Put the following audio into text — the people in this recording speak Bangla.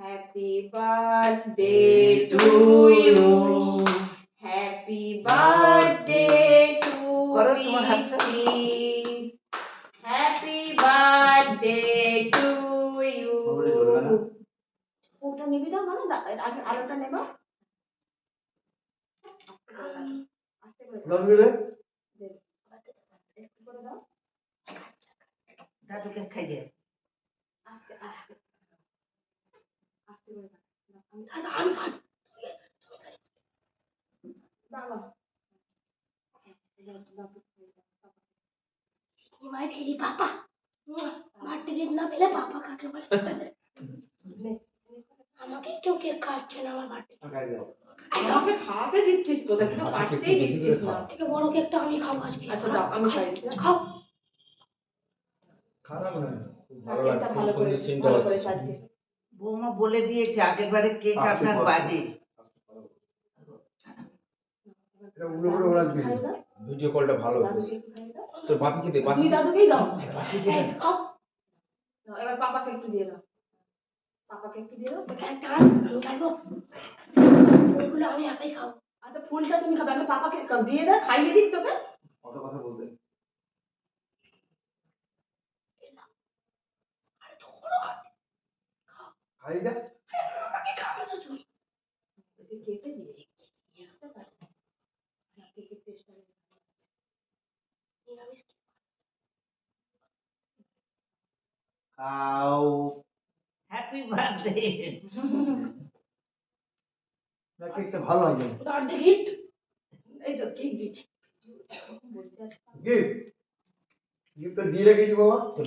Happy birthday to you happy birthday to করো তোমার হাতটা। হ্যাপি বার্থডে টু ইউ ওগুলো ওটা নিবি দাও মানে আগে আলোটা নেবা আস্তে করে দাও। দাদুকে খাইয়ে আস্তে আস্তে আস্তে করে দাও দাও, আমি দাদা আমি খাব বাবা পাপা বার্থডে কেক না পেলে পাপা কাকে বলে আমাকে কেউ কেক খাচ্ছে না আমার বার্থডে আমাকে খাওয়াতে দিচ্ছিস কোথায় তুই তো কাটতেই দিচ্ছিস না থেকে বড় কেকটা আমি খাব আজকে আচ্ছা দাও আমি খাইছি খাও খারাপ না ভালো করে ভালো হচ্ছে। করে বৌমা বলে দিয়েছে আগের বারে কেক আচ্ছা, আপনার বাজে। ভিডিও কলটা ভালো তোর বাপিকে দে দুই বাপি দাদুকেই দাও খাও। এবার পাপাকে একটু দিয়ে দাও। পাপাকে একটু দিয়ে দাও। ফুলগুলো আমি একাই খাব। আচ্ছা ফুলটা তুমি খাবে। আগে পাপাকে দিয়ে দাও খাইয়ে দিক তোকে। কত কথা বলতে? খাই যা আমাকে খাবে তো তুমি বেশি কেটে দিয়ে বুঝতে পারো না কেকের টেস্টটা নিরামিষ খাও হ্যাপি বার্থডে না কেকটা ভালো লাগে বার্থডে গিফট এই তো কেক দিচ্ছি বলতে আছে গিফট গিফট তো দিয়ে রেখেছি বাবা তোর